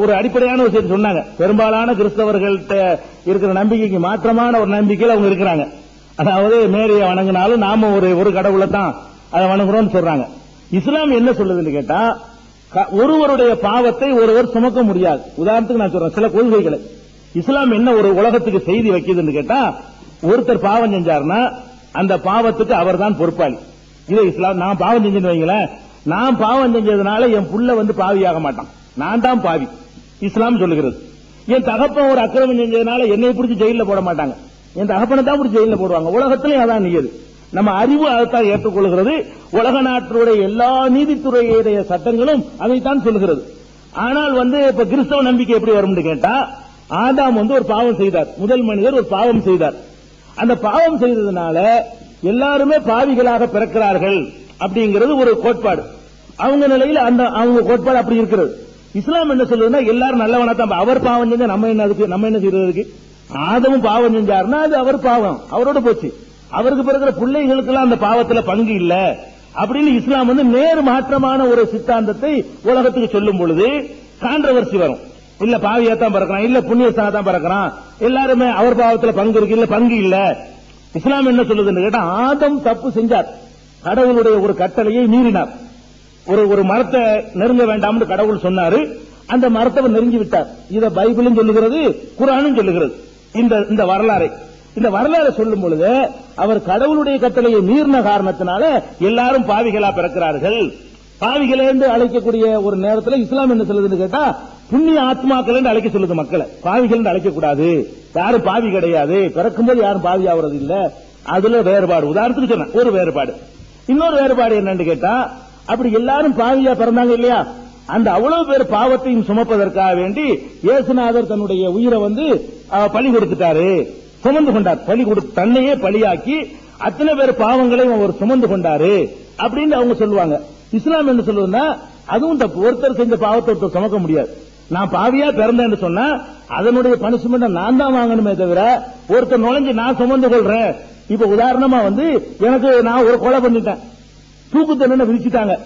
ஒரு அடிப்படையான விஷயம் சொன்னாங்க. பெரும்பாலான கிறிஸ்தவர்கள்ட்ட இருக்கிற நம்பிக்கைக்கு மாற்றமான ஒரு நம்பிக்கையில அவங்க இருக்கிறாங்க. அதாவது மேரியை வணங்கினாலும் நாம ஒரு ஒரு கடவுளை தான் அதை வணங்குறோம்னு சொல்றாங்க. இஸ்லாம் என்ன சொல்லுதுன்னு கேட்டா ஒருவருடைய பாவத்தை ஒருவர் சுமக்க முடியாது. உதாரணத்துக்கு நான் சொல்றேன் சில கொள்கைகளை. இஸ்லாம் என்ன ஒரு உலகத்துக்கு செய்தி வைக்குதுன்னு கேட்டா ஒருத்தர் பாவம் செஞ்சாருன்னா அந்த பாவத்துக்கு அவர்தான் பொறுப்பாளி. இது இஸ்லாம் நான் பாவம் செஞ்சேன்னு வைங்களேன் நான் பாவம் செஞ்சதுனால என் புள்ள வந்து பாவியாக மாட்டான். நான் தான் பாவி. இஸ்லாம் சொல்லுகிறது. என் தகப்பன் ஒரு அக்கிரமம் செஞ்சதுனால என்னை பிடிச்சி ஜெயில போட மாட்டாங்க. என் தகப்பனை தான் பிடிச்சி ஜெயில போடுவாங்க. உலகத்திலையும் அதான் நியது நம்ம அறிவு அதைத்தான் ஏற்றுக்கொள்கிறது. உலக நாட்டுடைய எல்லா நீதித்துறையுடைய சட்டங்களும் அதைத்தான் சொல்லுகிறது. ஆனால் வந்து இப்ப கிறிஸ்தவ நம்பிக்கை எப்படி வரும்னு கேட்டா ஆதாம் வந்து ஒரு பாவம் செய்தார். முதல் மனிதர் ஒரு பாவம் செய்தார். அந்த பாவம் செய்ததுனால எல்லாருமே பாவிகளாக பிறக்கிறார்கள் அப்படிங்கிறது ஒரு கோட்பாடு. அவங்க நிலையில் அந்த அவங்க கோட்பாடு அப்படி இருக்கிறது. இஸ்லாம் என்ன சொல்லுதுன்னா எல்லாரும் நல்லவனா தான் அவர் பாவம் செஞ்சா நம்ம என்ன அதுக்கு நம்ம என்ன செய்யறதுக்கு ஆதமும் பாவம் செஞ்சாருன்னா அது அவர் பாவம் அவரோட போச்சு. அவருக்கு பிறகு பிள்ளைகளுக்கு அந்த பாவத்துல பங்கு இல்ல. அப்படின்னு இஸ்லாம் வந்து நேர் மாற்றமான ஒரு சித்தாந்தத்தை உலகத்துக்கு சொல்லும் பொழுது கான்ட்ரவர்சி வரும். இல்ல பாவியா தான் பறக்கிறான் இல்ல புண்ணியஸ்தானா தான் பறக்கிறான். எல்லாருமே அவர் பாவத்துல பங்கு இருக்கு இல்ல பங்கு இல்ல. இஸ்லாம் என்ன சொல்லுதுன்னு கேட்டா ஆதம் தப்பு செஞ்சார். கடவுளுடைய ஒரு கட்டளையை மீறினார். ஒரு ஒரு மரத்தை நெருங்க வேண்டாம்னு கடவுள் சொன்னாரு. அந்த மரத்தை நெருங்கி விட்டார். இத பைபிளும் சொல்லுகிறது குரானும் சொல்லுகிறது. இந்த இந்த வரலாறை. இந்த வரலாறை சொல்லும் பொழுது அவர் கடவுளுடைய கட்டளையை மீறின காரணத்தினால எல்லாரும் பாவிகளா பிறக்கிறார்கள். பாவிகளே என்று அழைக்கக்கூடிய ஒரு நேரத்தில் இஸ்லாம் என்ன சொல்லுதுன்னு கேட்டா புண்ணிய ஆத்மாக்கள் என்று அழைக்க சொல்லுது மக்களை. பாவிகள் என்று அழைக்க கூடாது யாரும் பாவி கிடையாது. பிறக்கும்போது யாரும் பாவி ஆகுறது இல்ல. அதுல வேறுபாடு. உதாரணத்துக்கு சொன்ன ஒரு வேறுபாடு. இன்னொரு வேறுபாடு என்னன்னு கேட்டா அப்படி எல்லாரும் பாவியா பிறந்தாங்க இல்லையா? அந்த அவ்வளவு பேர் பாவத்தையும் சுமப்பதற்காக வேண்டி இயேசுநாதர் தன்னுடைய உயிரை வந்து பலி கொடுத்துட்டாரு. சுமந்து கொண்டார். பலி கொடுத்து தன்னையே பலியாக்கி அத்தனை பேர் பாவங்களையும் அவர் சுமந்து கொண்டாரு அப்படின்னு அவங்க சொல்லுவாங்க. இஸ்லாம் என்ன சொல்லுவதுன்னா அதுவும் தப்பு. ஒருத்தர் செஞ்ச பாவத்தை ஒருத்தர் சுமக்க முடியாது. நான் பாவியா பிறந்தேன்னு சொன்னா அதனுடைய பனிஷ்மெண்ட் நான் தான் வாங்கணுமே தவிர ஒருத்தர் நுழைஞ்சு நான் சுமந்து கொள்றேன். இப்ப உதாரணமா வந்து எனக்கு நான் ஒரு கொலை பண்ணிட்டேன். தூக்கு தண்டனை விதிச்சுட்டாங்க.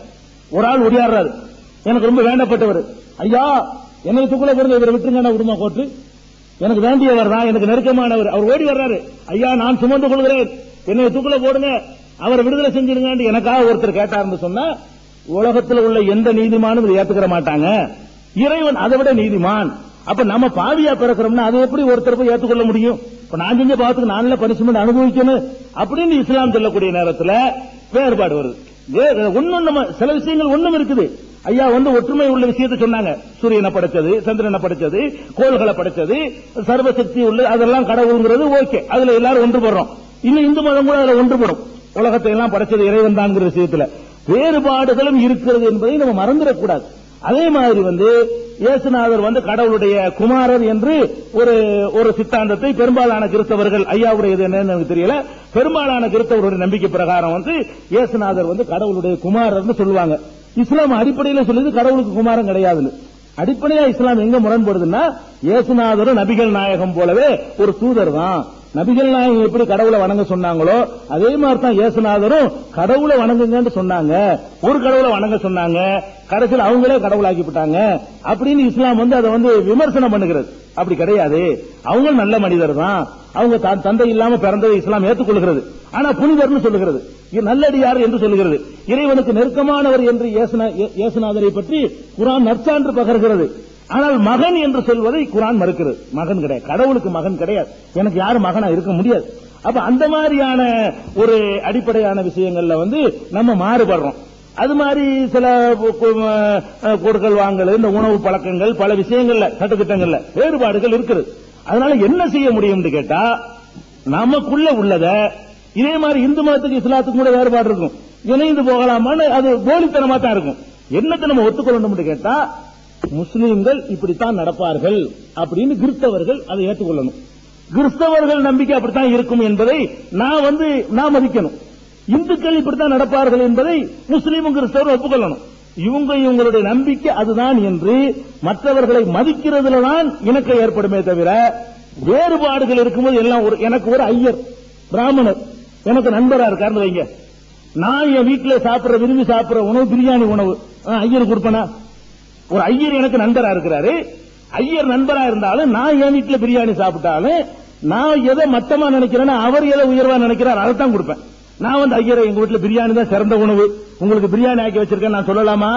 ஒரு ஆள் ஒடியாடுறாரு. எனக்கு ரொம்ப வேண்டப்பட்டவர். ஐயா எனக்கு தூக்குல பிறந்த இவரை விட்டுருங்க விடுமா கோட்டு எனக்கு வேண்டியவர் தான் எனக்கு நெருக்கமானவர். அவர் ஓடி வர்றாரு. ஐயா நான் சுமந்து கொள்கிறேன். என்னை தூக்குல போடுங்க அவரை விடுதலை செஞ்சிருங்க எனக்காக ஒருத்தர் கேட்டாருன்னு சொன்னா உலகத்தில் உள்ள எந்த நீதிமானும் இதை ஏத்துக்கிற மாட்டாங்க. இறைவன் அதை விட நீதிமான். அப்ப நம்ம பாவியா பிறக்கிறோம்னா அதை எப்படி ஒருத்தர் போய் ஏத்துக்கொள்ள முடியும்? இப்ப நான் செஞ்ச பாவத்துக்கு நான்ல பனிஷ்மெண்ட் அனுபவிக்கணும் அப்படின்னு இஸ்லாம் சொல்லக்கூடிய நேரத்தில் வேறுபாடு வருது. வே- ஒண்ணும் நம்ம சில விஷயங்கள் ஒண்ணும் இருக்குது. ஐயா வந்து ஒற்றுமை உள்ள விஷயத்தை சொன்னாங்க. சூரியனை படைச்சது சந்திரனை படைச்சது கோள்களை படைச்சது சர்வசக்தி உள்ள அதெல்லாம் கடவுள்ங்கிறது ஓகே. அதுல எல்லாரும் ஒன்றுபடுறோம். இன்னும் இந்து மதம் கூட அதுல ஒன்றுபடும். உலகத்தை எல்லாம் படைச்சது இறைவன் தான் விஷயத்துல வேறுபாடுகளும் இருக்கிறது என்பதை நம்ம மறந்துடக்கூடாது. அதே மாதிரி வந்து இயேசுநாதர் வந்து கடவுளுடைய குமாரர் என்று ஒரு ஒரு சித்தாந்தத்தை பெரும்பாலான கிறிஸ்தவர்கள் ஐயாவுடையது என்னன்னு எனக்கு தெரியல. பெரும்பாலான கிறிஸ்தவருடைய நம்பிக்கை பிரகாரம் வந்து இயேசுநாதர் வந்து கடவுளுடைய குமாரர்னு சொல்லுவாங்க. இஸ்லாம் அடிப்படையில் சொல்லுது கடவுளுக்கு குமாரன் கிடையாதுன்னு. அடிப்படையா இஸ்லாம் எங்க முரண்படுதுன்னா இயேசுநாதரும் நபிகள் நாயகம் போலவே ஒரு தூதர் தான். நபிகள் நாயகம் எப்படி கடவுளை வணங்க சொன்னாங்களோ அதே மாதிரி தான் இயேசுநாதரும் கடவுளை வணங்குங்கன்னு சொன்னாங்க. ஒரு கடவுளை வணங்க சொன்னாங்க. கடைசியில் அவங்களே கடவுளாக்கி விட்டாங்க அப்படின்னு இஸ்லாம் வந்து அதை வந்து விமர்சனம் பண்ணுகிறது. அப்படி கிடையாது. அவங்க நல்ல மனிதர் தான் அவங்க தான் தந்தை இல்லாம பிறந்ததை இஸ்லாம் ஏற்றுக்கொள்கிறது. ஆனா புனிதர்னு சொல்லுகிறது. இது நல்லடியார் என்று சொல்லுகிறது. இறைவனுக்கு நெருக்கமானவர் என்று இயேசுநாதரை பற்றி குரான் நற்சான்று பகர்கிறது. ஆனால் மகன் என்று சொல்வதை குரான் மறுக்கிறது. மகன் கிடையாது. கடவுளுக்கு மகன் கிடையாது. எனக்கு யாரும் மகனா இருக்க முடியாது. அப்ப அந்த மாதிரியான ஒரு அடிப்படையான விஷயங்கள்ல வந்து நம்ம மாறுபடுறோம். அது மாதிரி சில கொடுக்கல் வாங்கல் இந்த உணவு பழக்கங்கள் பல விஷயங்கள்ல சட்டத்திட்டங்கள்ல வேறுபாடுகள் இருக்குது அதனால என்ன செய்ய முடியும்னு கேட்டா நமக்குள்ள உள்ளத இதே மாதிரி இந்து மதத்துக்கு இஸ்லாத்துக்கு கூட வேறுபாடு இருக்கும். இணைந்து போகலாமான்னு அது போலித்தனமா தான் இருக்கும். என்னத்தை நம்ம ஒத்துக்கொள்ளணும்னு கேட்டா முஸ்லீம்கள் இப்படித்தான் நடப்பார்கள் அப்படின்னு கிறிஸ்தவர்கள் அதை ஏற்றுக்கொள்ளணும். கிறிஸ்தவர்கள் நம்பிக்கை அப்படித்தான் இருக்கும் என்பதை நான் வந்து நான் மதிக்கணும். இந்துக்கள் இப்படித்தான் நடப்பார்கள் என்பதை முஸ்லீமும் கிறிஸ்தவர் ஒப்புக்கொள்ளணும். இவங்க இவங்களுடைய நம்பிக்கை அதுதான் என்று மற்றவர்களை மதிக்கிறதுல தான் இணக்கம் ஏற்படுமே தவிர வேறுபாடுகள் இருக்கும்போது எல்லாம் ஒரு எனக்கு ஒரு ஐயர் பிராமணர் எனக்கு நண்பரா இருக்காருன்னு வைங்க. நான் என் வீட்டுல சாப்பிடுற விரும்பி சாப்பிடுற உணவு பிரியாணி உணவு ஐயர் கொடுப்பேனா? ஒரு ஐயர் எனக்கு நண்பரா இருக்கிறாரு. ஐயர் நண்பரா இருந்தாலும் நான் என் வீட்டுல பிரியாணி சாப்பிட்டாலும் நான் எதை மட்டமா நினைக்கிறேன்னா அவர் எதை உயர்வா நினைக்கிறார் அதை தான் கொடுப்பேன். நான் வந்து ஐயரை எங்க வீட்டுல பிரியாணி தான் சிறந்த உணவு. உங்களுக்கு பிரியாணி ஆக்கி வச்சிருக்கேன் நான் சொல்லலாமா?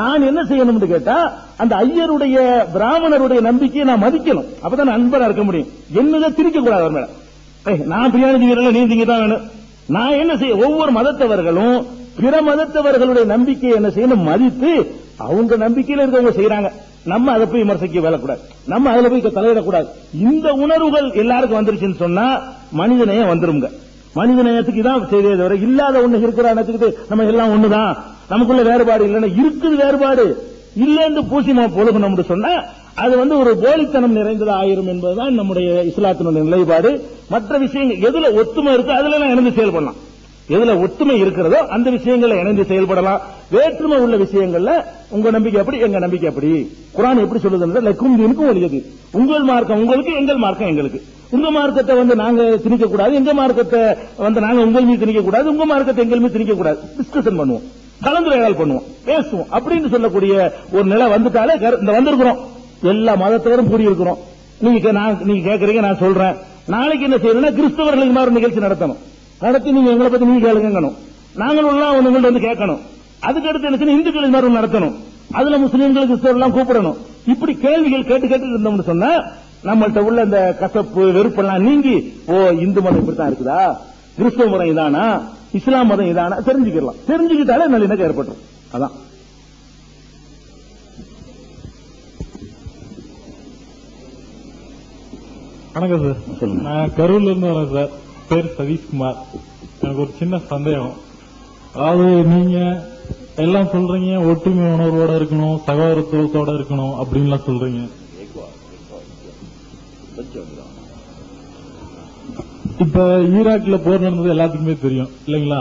நான் என்ன செய்யணும்னு கேட்டா அந்த ஐயருடைய பிராமணருடைய நம்பிக்கையை நான் மதிக்கணும். அப்பதான் நண்பரா இருக்க முடியும். என்னதான் திரிக்க கூடாது அவர் மேல. நான் பிரியாணி திங்கிறல நீ திங்க தான் வேணும். நான் என்ன செய்ய ஒவ்வொரு மதத்தவர்களும் பிற மதத்தவர்களுடைய நம்பிக்கையை என்ன செய்யணும் மதித்து அவங்க நம்பிக்கையில இருக்கவங்க செய்யறாங்க நம்ம அதை போய் விமர்சிக்க வேலக்கூடாது நம்ம அதுல போய் தலையிடக்கூடாது. இந்த உணர்வுகள் எல்லாருக்கும் வந்துருச்சுன்னு சொன்னா மனிதநேயம் வந்துருங்க மனிதநேயத்துக்கு தான் செய்தே தவிர இல்லாத ஒண்ணு இருக்கிற நேரத்துக்கு நம்ம எல்லாம் ஒண்ணுதான். நமக்குள்ள வேறுபாடு இல்லைன்னா இருக்குது வேறுபாடு. இல்லைன்னு பூசி நம்ம பொழுகணும்னு சொன்னா அது வந்து ஒரு போலித்தனம் நிறைந்தது ஆயிரும் என்பதுதான் நம்முடைய இஸ்லாத்தினுடைய நிலைப்பாடு. மற்ற விஷயங்கள் எதுல ஒத்துமை இருக்கோ அதுல எல்லாம் இணைந்து செயல்படலாம். எதுல ஒத்துமை இருக்கிறதோ அந்த விஷயங்களை இணைந்து செயல்படலாம். வேற்றுமை உள்ள விஷயங்கள்ல உங்க நம்பிக்கை எப்படி எங்க நம்பிக்கை எப்படி? குரான் எப்படி சொல்லுதுன்றது லக்கும் தீனுக்கும் ஒழியது உங்கள் மார்க்கம் உங்களுக்கு எங்கள் மார்க்கம் எங்களுக்கு. உங்க மார்க்கத்தை வந்து நாங்க திணிக்க கூடாது எங்க மார்க்கத்தை வந்து நாங்க உங்கள் மீது திணிக்க கூடாது உங்க மார்க்கத்தை எங்கள் மீது திணிக்க கூடாது டிஸ்கஷன் பண்ணுவோம் கலந்துரையாடல் பண்ணுவோம். பேசுவோம். அப்படின்னு சொல்லக்கூடிய ஒரு நிலை வந்துட்டாலே கரு- இந்த வந்திருக்கிறோம். எல்லா மதத்தவரும் கூடியிருக்கிறோம். நீங்க நான் நீங்க கேட்கறீங்க நான் சொல்றேன். நாளைக்கு என்ன செய்யணும்னா கிறிஸ்தவர்களுக்கு மாதிரி நிகழ்ச்சி நடத்தணும். நடத்தி நீங்க எங்களை பத்தி நீங்க கேளுங்கணும் நாங்களும் உங்கள்ட்ட வந்து கேட்கணும். அதுக்கு அடுத்து என்ன மாதிரி ஒண்ணு நடத்தணும். அதுல முஸ்லீம்கள் கிறிஸ்தவர் எல்லாம் கூப்பிடணும். இப்படி கேள்விகள் கேட்டு கேட்டு இருந்தோம்னு சொன்னா நம்மள்ட்ட உள்ள இந்த கசப்பு வெறுப்பெல்லாம் நீங்கி ஓ இந்து மதம் இப்படித்தான் இருக்குதா? கிறிஸ்தவ மதம் இதானா? இஸ்லாம் மதம் இதானா? தெரிஞ்சுக்கலாம் தெரிஞ்சுக்கிட்டாலே நல்லிணக்கம் ஏற்பட்டுரும். அதான். வணக்கம் சார். நான் கரூர்ல இருந்து வரேன் சார். பேர் சதீஷ்குமார். எனக்கு ஒரு சின்ன சந்தேகம். அதாவது நீங்க எல்லாம் சொல்றீங்க ஒற்றுமை உணர்வோட இருக்கணும் சகோதரத்துவத்தோட இருக்கணும் அப்படின்லாம் சொல்றீங்க. இப்ப ஈராக்ல போர் நடந்தது எல்லாத்துக்குமே தெரியும் இல்லைங்களா?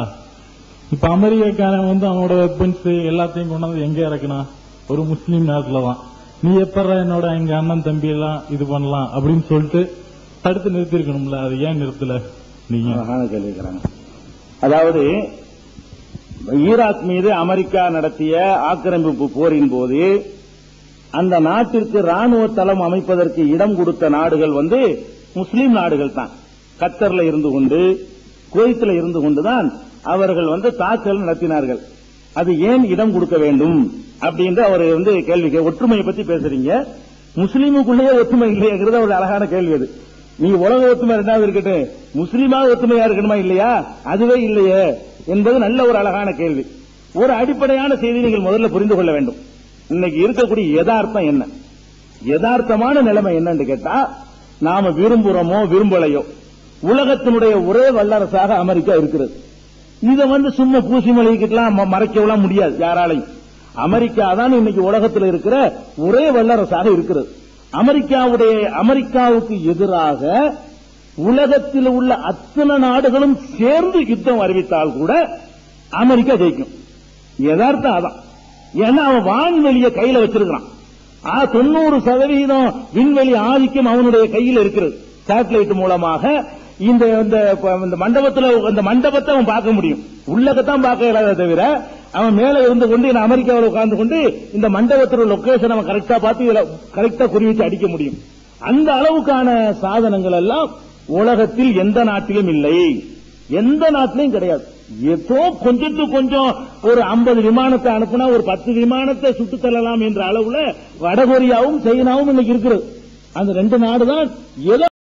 இப்ப அமெரிக்காக்காரன் வந்து அவனோட வெப்பன்ஸ் எல்லாத்தையும் கொண்டாந்து எங்க இறக்குனா? ஒரு முஸ்லீம் நாட்டுல தான். நீ எப்பற என்னோட எங்க அண்ணன் தம்பி எல்லாம் இது பண்ணலாம் அப்படின்னு சொல்லிட்டு தடுத்து நிறுத்திருக்கணும்ல அது ஏன் நிறுத்தல? நீங்க. அதாவது ஈராக் மீது அமெரிக்கா நடத்திய ஆக்கிரமிப்பு போரின் போது அந்த நாட்டிற்கு ராணுவ தளம் அமைப்பதற்கு இடம் கொடுத்த நாடுகள் வந்து முஸ்லீம் நாடுகள் தான். கத்தர்ல இருந்து கொண்டு குவைத்தில் இருந்து கொண்டுதான் அவர்கள் வந்து தாக்கல் நடத்தினார்கள். அது ஏன் இடம் கொடுக்க வேண்டும் அப்படின்ற அவர் வந்து கேள்வி ஒற்றுமையை பத்தி பேசுறீங்க. முஸ்லீமுக்குள்ளேயே ஒற்றுமை இல்லையாங்கிறது ஒரு அழகான கேள்வி அது. நீ உலக ஒத்துமை ரெண்டாவது இருக்கட்டும். முஸ்லீமாக ஒத்துமையா இருக்கணுமா இல்லையா? அதுவே இல்லையே என்பது நல்ல ஒரு அழகான கேள்வி. ஒரு அடிப்படையான செய்தி நீங்கள் முதல்ல புரிந்து கொள்ள வேண்டும். இன்னைக்கு இருக்கக்கூடிய யதார்த்தம் என்ன? யதார்த்தமான நிலைமை என்னன்னு கேட்டா நாம விரும்புறோமோ விரும்பலையோ உலகத்தினுடைய ஒரே வல்லரசாக அமெரிக்கா இருக்கிறது. இதை வந்து சும்மா பூசி மொழிக்கிட்டலாம் மறைக்கலாம் முடியாது யாராலையும். அமெரிக்கா தான் இன்னைக்கு உலகத்தில் இருக்கிற ஒரே வல்லரசாக இருக்கிறது. அமெரிக்காவுடைய அமெரிக்காவுக்கு எதிராக உலகத்தில் உள்ள அத்தனை நாடுகளும் சேர்ந்து யுத்தம் அறிவித்தால் கூட அமெரிக்கா ஜெயிக்கும். யதார்த்தம் அதான். ஏன்னா அவன் வான்வெளியை கையில வச்சிருக்கிறான். ஆ, தொண்ணூறு சதவீதம் விண்வெளி ஆதிக்கம் அவனுடைய கையில் இருக்கிறது. சேட்டலைட் மூலமாக இந்த இந்த இந்த மண்டபத்துல அந்த மண்டபத்தை அவன் பார்க்க முடியும். உள்ளகத்தான் பார்க்க இயலாத தவிர அவன் மேல இருந்து கொண்டு இந்த அமெரிக்காவில் உட்கார்ந்து கொண்டு இந்த மண்டபத்தில் லொக்கேஷன் அவன் கரெக்டா பார்த்து கரெக்டா குறி வச்சு அடிக்க முடியும். அந்த அளவுக்கான சாதனங்கள் எல்லாம் உலகத்தில் எந்த நாட்டிலும் இல்லை. எந்த நாட்டிலையும் கிடையாது. ஏதோ கொஞ்சத்து கொஞ்சம் ஒரு 50 விமானத்தை அனுப்புனா ஒரு பத்து விமானத்தை சுட்டு தள்ளலாம் என்ற அளவுல வடகொரியாவும் சைனாவும் இன்னைக்கு இருக்கிறது அந்த ரெண்டு நாடு தான் ஏதோ